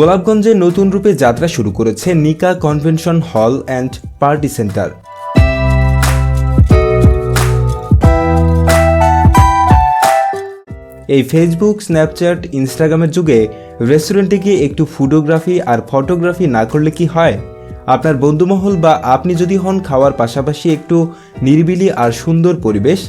গোলাপগঞ্জে নতুন রূপে যাত্রা শুরু করেছে Nika convention hall and party centre. এই ফেসবুক, স্ন্যাপচ্যাট, ইনস্টাগ্রামের যুগে রেস্টুরেন্টে গিয়ে একটু ফুটোগ্রাফি আর ফটোগ্রাফি না করলে কি হয়? আপনার বন্ধুমহল বা আপনি যদি হন খাওয়ার পাশাপাশি একটু নিরিবিলি আর সুন্দর পরিবেশ,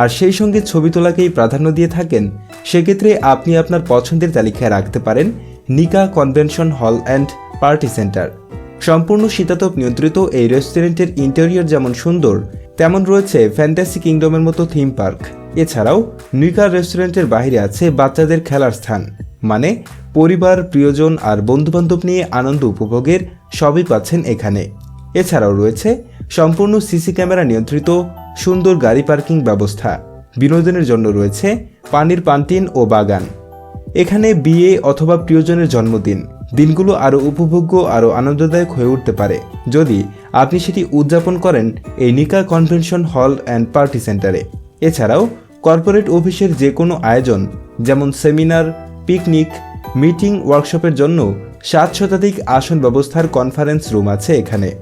আর সেই সঙ্গে ছবি তোলাকেই প্রাধান্য দিয়ে থাকেন, সেক্ষেত্রে আপনি আপনার পছন্দের তালিকায় রাখতে পারেন নিকা convention hall and party centre. সম্পূর্ণ শীতাতপ নিয়ন্ত্রিত এই রেস্টুরেন্টের ইন্টেরিয়র যেমন সুন্দর, তেমন রয়েছে ফ্যান্টাসি কিংডমের মতো থিম পার্ক এছাড়াও নিকা রেস্টুরেন্টের বাইরে আছে বাচ্চাদের খেলার স্থান। মানে পরিবার, প্রিয়জন আর বন্ধুবান্ধব নিয়ে আনন্দ উপভোগের সবই পাচ্ছেন এখানে। এছাড়াও রয়েছে সম্পূর্ণ সিসি ক্যামেরা নিয়ন্ত্রিত, সুন্দর গাড়ি পার্কিং ব্যবস্থা। বিনোদনের জন্য রয়েছে পানির পান্টিন ও বাগান। এখানে বিয়ে অথবা প্রিয়জনের জন্মদিন। দিনগুলো আরও উপভোগ্য, আরও আনন্দদায়ক হয়ে উঠতে পারে। যদি আপনি সেটি উদযাপন করেন এই নিকা কনভেনশন হল অ্যান্ড পার্টি সেন্টারে। এছাড়াও কর্পোরেট অফিসের যে কোনো আয়োজন, যেমন সেমিনার, পিকনিক, মিটিং, ওয়ার্কশপের জন্য সাত শতাধিক আসন ব্যবস্থার কনফারেন্স রুম আছে এখানে।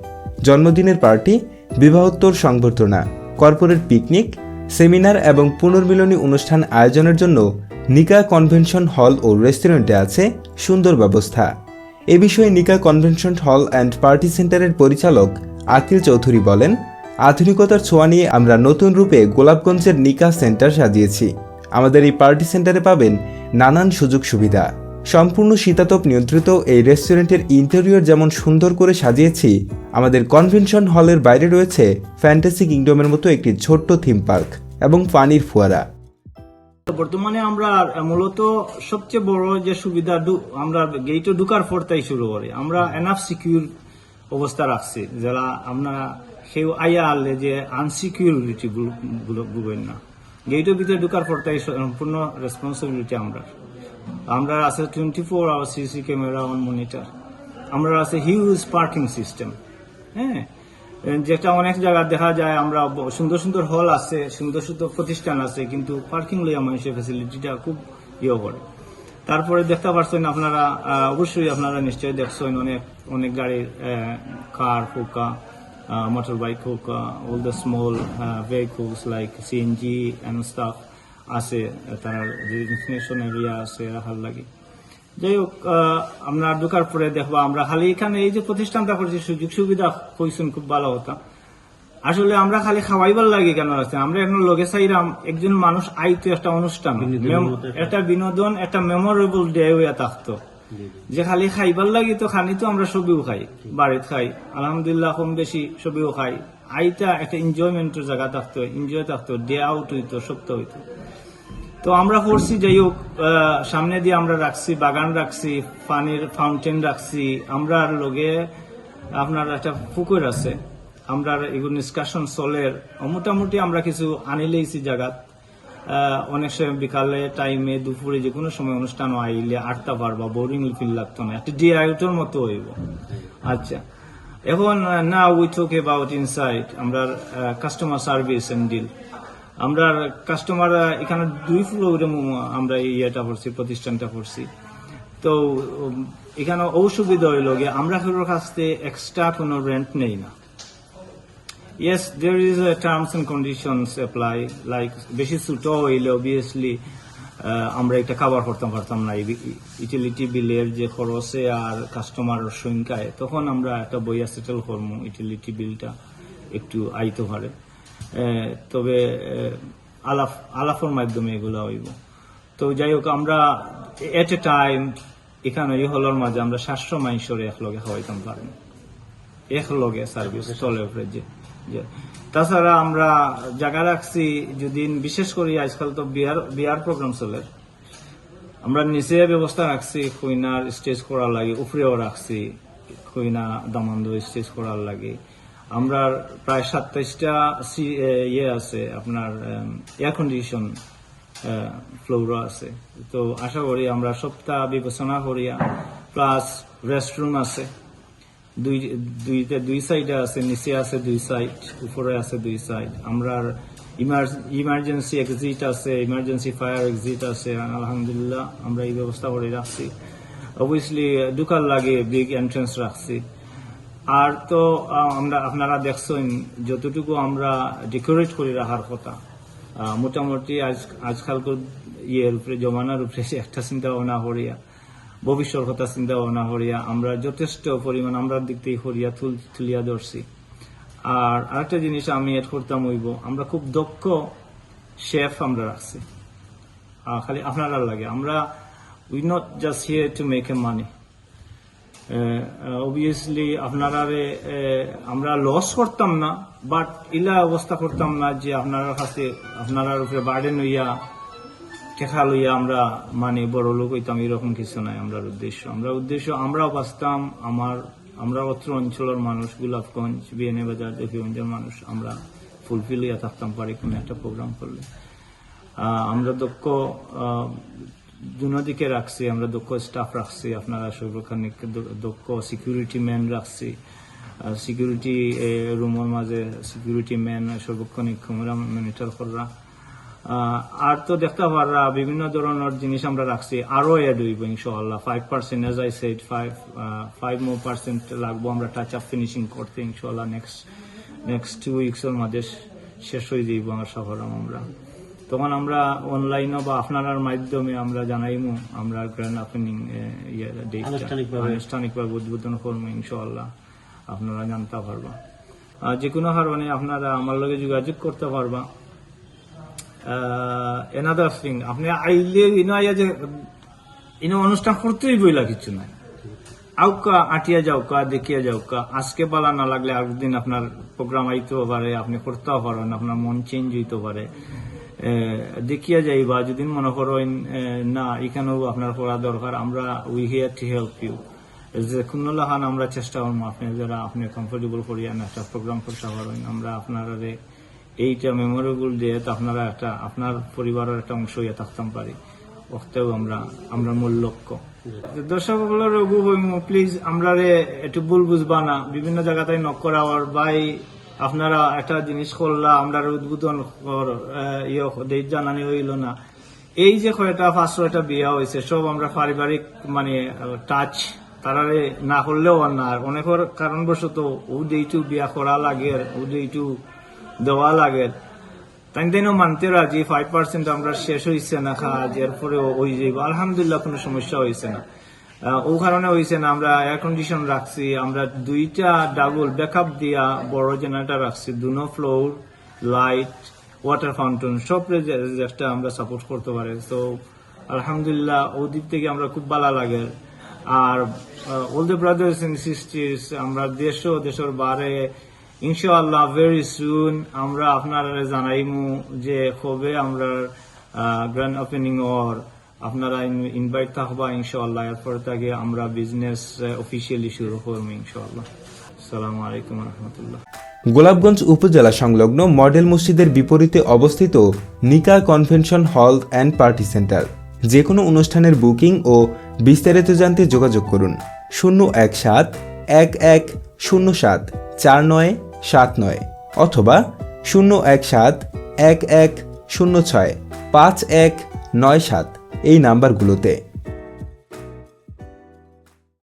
জন্মদিনের পার্টি, বিবাহোত্তর সংবর্ধনা, কর্পোরেট পিকনিক, সেমিনার এবং পুনর্মিলনী অনুষ্ঠান আয়োজনের জন্য নিকা কনভেনশন হল ও রেস্টুরেন্টে আছে সুন্দর ব্যবস্থা। এ বিষয়ে নিকা কনভেনশন হল অ্যান্ড পার্টি সেন্টারের পরিচালক আকিল চৌধুরী বলেন, আধুনিকতার ছোঁয়া নিয়ে আমরা নতুন রূপে গোলাপগঞ্জের নিকা সেন্টার সাজিয়েছি। আমাদের এই পার্টি সেন্টারে পাবেন নানান সুযোগ সুবিধা। সম্পূর্ণ শীতাতপ নিয়ন্ত্রিত এই রেস্টুরেন্টের ইন্টেরিয়র যেমন সুন্দর করে সাজিয়েছি, আমাদের কনভেনশন হলের বাইরে রয়েছে ফ্যান্টাসি কিংডমের মতো একটি ছোট্ট থিম পার্ক এবং পানির ফোয়ারা। বর্তমানে আমরা মূলত সবচেয়ে বড় যে সুবিধা আমরা গেটে ঢুকার পর তাই শুরু করি। আমরা এনাফ সিকিউর অবস্থা রাখছি, যারা আমরা সেও আইয়া আনলে যে আনসিকিউরিটি বুঝবেন না। গেটের ভিতরে ঢুকার পর তাই সম্পূর্ণ রেসপন্সিবিলিটি আমরা। আমরা আছে twenty four hour CC camera on monitor আমরা আছে হিউজ পার্কিং সিস্টেম হ্যাঁ? যেটা অনেক জায়গা দেখা যায়, আমরা সুন্দর সুন্দর হল আছে, সুন্দর সুন্দর প্রতিষ্ঠান আছে, কিন্তু পার্কিং লইয়া মানুষের ফেসিলিটিটা খুব ইয়ে করে। তারপরে দেখতে পারছেন আপনারা অবশ্যই আপনারা নিশ্চয়ই দেখছেন অনেক অনেক গাড়ির কার হোকা motor bike Hoka all the small vehicles like CNG and stuff আছে, তার ডেস্টিনেশন এরিয়া আছে রাখার লাগে। যাই হোক আমরা ঢোকার পরে দেখবা আমরা। খালি এখানে এই যে প্রতিষ্ঠানটা করছি সুযোগ সুবিধা কইছেন খুব ভালো হতা আসলে আমরা খালি খাওয়াইবার লাগে কেন আছে? আমরা এখন লগে চাইরাম একজন মানুষ আইতো একটা অনুষ্ঠান। একটা বিনোদন একটা মেমোরেবল ডে হইয়া থাকতো। যে খালি খাইবার লাগি তো খানি তো আমরা সবিও খাই বাড়িতে খাই। আলহামদুলিল্লাহ কম বেশি সবিও খাই। আইটা একটা এনজয়মেন্টের জায়গা থাকতো এনজয় থাকতো ডে আউট হইতো সপ্তাহ হইতো। তো আমরা করছি যাই হোক সামনে দিয়ে আমরা রাখছি, বাগান রাখছি পানির ফাউন্টেন রাখছি। আমরা আর লগে আপনার একটা পুকুর আছে। আমরা এগুলো নিষ্কাশন চলের মোটামুটি আমরা কিছু আনিলেইছি জায়গাত অনেক সময় বিকালে টাইমে দুপুরে যে কোনো সময় অনুষ্ঠান আইলে আটটা পারবা বোরিং ফিল লাগতো না। একটা ডে মতো হইব। আচ্ছা। এখন না উই টক অ্যাবাউট ইনসাইড আমরা কাস্টমার সার্ভিস এন্ড ডিল আমরা কাস্টমার এখানে দুই ফ্লোরে আমরা ইয়েটা করছি, প্রতিষ্ঠানটা করছি। তো এখানে অসুবিধা হইল গিয়ে আমরা কারোর কাছ থেকে এক্সট্রা কোনো রেন্ট নেই না। Yes there is terms and conditions apply like বেশি ছুটো হইলে অবভিয়াসলি আমরা একটা খাবার করতাম পারতাম না। ইউটিলিটি বিলের যে খরচে আর কাস্টমার সংখ্যায়, তখন আমরা একটা বইয়া সেটেল করব ইউটিলিটি বিলটা একটু আইতে পারে। তবে আলাপ আলাপের মাধ্যমে এগুলো হইব। তো যাই হোক আমরা এট এ টাইম এখানে এই হলের মাঝে আমরা সাতশো মাইশরে একলগে খাওয়াইতাম পারেন একলগে সার্ভিস চলে উপরে যে। তাছাড়া আমরা জায়গা রাখছি যদি বিশেষ করে আজকাল তো বিয়ার বিয়ার প্রোগ্রাম চলে। আমরা নিচে ব্যবস্থা রাখছি কইনার স্টেজ করার লাগে উপরেও রাখছি কইনা দামান্দ স্টেজ করার লাগে। আমরা প্রায় সাতাইশটা ইয়ে আছে, আপনার এয়ার কন্ডিশন ফ্লোর আছে। তো আশা করি আমরা সপ্তাহ বিবেচনা করিয়া প্লাস রেস্টরুম আছে। দুই দুইটা দুই সাইডে আছে, নিচে আছে দুই সাইড উপরে আছে দুই সাইড আমরা ইমার্জেন্সি এক্সিট আছে ইমার্জেন্সি ফায়ার এক্সিট আছে, আলহামদুলিল্লাহ আমরা এই ব্যবস্থা করে রাখছি। অবভিয়াসলি ঢুকার লাগে বিগ এন্ট্রেন্স রাখছি। আর তো আমরা আপনারা দেখছেন যতটুকু আমরা ডেকোরেট করে রাখার কথা। মোটামুটি আজ, আজকালকার ইয়ের উপরে, জমানার উপরে একটা চিন্তা ভাবনা করিয়া ভবিষ্যৎ কথা চিন্তা ভাবনা করিয়া আমরা যথেষ্ট পরিমাণ আমরা দিক থেকে করিয়া তুল, তুলিয়া ধরছি। আর আরেকটা জিনিস আমি এড করতাম হইব, আমরা খুব দক্ষ শেফ আমরা রাখছি। খালি আপনারা লাগে। আমরা we not just here to make a money obviously আপনারা আমরা লস করতাম না বাট ইলা অবস্থা করতাম না যে আপনার কাছে, আপনার উপরে বার্ডেন হইয়া টেকা লইয়া আমরা মানে বড় লোক হইতাম, এরকম কিছু নাই আমরা উদ্দেশ্য। আমরা উদ্দেশ্য, আমরাও বাঁচতাম, আমার, আমরা অত্র অঞ্চলের মানুষ, গোলাপগঞ্জ, বিএনএ বাজার, দেখিগঞ্জের মানুষ, আমরা ফুলফিল হইয়া থাকতাম, পারি কোনো একটা প্রোগ্রাম করলে। আমরা দক্ষ দুদিকে রাখছি, আমরা দক্ষ স্টাফ রাখছি, আপনারা সর্বখানিক দক্ষ সিকিউরিটি ম্যান রাখছি। সিকিউরিটি রুমের মাঝে সিকিউরিটি ম্যান সর্বক্ষণিক মনিটর করা আর তো দেখতে পাররা, বিভিন্ন ধরনের জিনিস আমরা রাখছি, আরও এড হইব ইনশাআল্লাহ। Five percent as I set five five more percent লাগবো, আমরা টাচ আপ ফিনিশিং করতে ইনশাআল্লাহ। নেক্সট নেক্সট টু উইকসের মাঝে শেষ হয়ে যাইব আমার সফরম আমরা। তখন আমরা অনলাইনে বা আপনার মাধ্যমে আমরা জানাইমু আমরা গ্র্যান্ড ওপেনিং আনুষ্ঠানিকভাবে। উদ্বোধন করব ইনশাআল্লাহ। আপনারা জানতে পারবা। আর যে কোনো কারণে আপনারা আমার লগে যোগাযোগ করতে পারবা। এনাদার থিং আপনি আইলে ইনো আইয়া যে ইনো অনুষ্ঠান করতেই বইলা কিছু নাই। আউকা আটিয়া যাওকা দেখিয়া যাওকা আজকে পালা না লাগলে একদিন আপনার প্রোগ্রাম আইতেও পারে আপনি করতেও পারেন আপনার মন চেঞ্জ হইতে পারে। দেখিয়া যাইবা যদি মনে করেন না, এখানেও আপনার করা দরকার, আমরা we here to help you. যে কোনো লাহান আমরা চেষ্টা করব, আপনি যারা আপনি কমফোর্টেবল করিয়া না একটা প্রোগ্রাম করতে পারেন, আমরা আপনারা এইটা মেমোরেবল ডে আপনারা একটা, আপনার পরিবারের একটা অংশ হইয়া থাকতাম পারি। ওতেও আমরা আমরা মূল লক্ষ্য। দর্শক প্লিজ আমরা একটু ভুল বুঝবা না। বিভিন্ন জায়গাতে নক করা ভাই আপনারা একটা জিনিস করলা, আমরা উদ্বোধন ইয়ে জানানি হইল না। এই যে কয়টা, পাঁচ একটা বিয়া হয়েছে সব আমরা পারিবারিক মানে টাচ তারারে না করলেও আর না। অনেকের কারণবশত ও ডেটু বিয়া করা লাগে ও ডেটু দেওয়া লাগে। তাই দিনও মানতে রাজি ফাইভ পার্সেন্ট আমরা শেষ হয়েছে না কাজ এরপরে ওই যাইব আলহামদুলিল্লাহ, কোনো সমস্যা হয়েছে না। ও কারণে হয়েছে না, আমরা এয়ার কন্ডিশন রাখছি, আমরা দুইটা ডাবল ব্যাকআপ দিয়া বড় জেনারেটর রাখছি, দুনো ফ্লোর লাইট ওয়াটার ফাউন্টেন সব একটা আমরা সাপোর্ট করতে পারি। তো আলহামদুলিল্লাহ, ও দিক থেকে আমরা খুব ভালো লাগে। আর all the brothers and sisters আমরা দেশ দেশের বারে, ইনশাআল্লাহ ভেরি সুন আমরা আপনারা জানাইমু যে কবে আমরা গ্র্যান্ড ওপেনিং ওর আপনারা ইনভাইট থাকবা, ইনশাআল্লাহ। এরপর থেকে আমরা বিজনেস অফিসিয়ালি শুরু করব, ইনশাআল্লাহ। আসসালামু আলাইকুম রহমতুল্লাহ। গোলাপগঞ্জ উপজেলা সংলগ্ন মডেল মসজিদের বিপরীতে অবস্থিত নিকা convention hall and party centre. যে কোনো অনুষ্ঠানের বুকিং ও বিস্তারিত জানতে যোগাযোগ করুন। শূন্য এক সাত, এক এক শূন্য সাত, চার নয়, সাত নয় অথবা শূন্য এক সাত, এক এক শূন্য ছয়, পাঁচ এক নয় সাত। এই নাম্বারগুলোতে।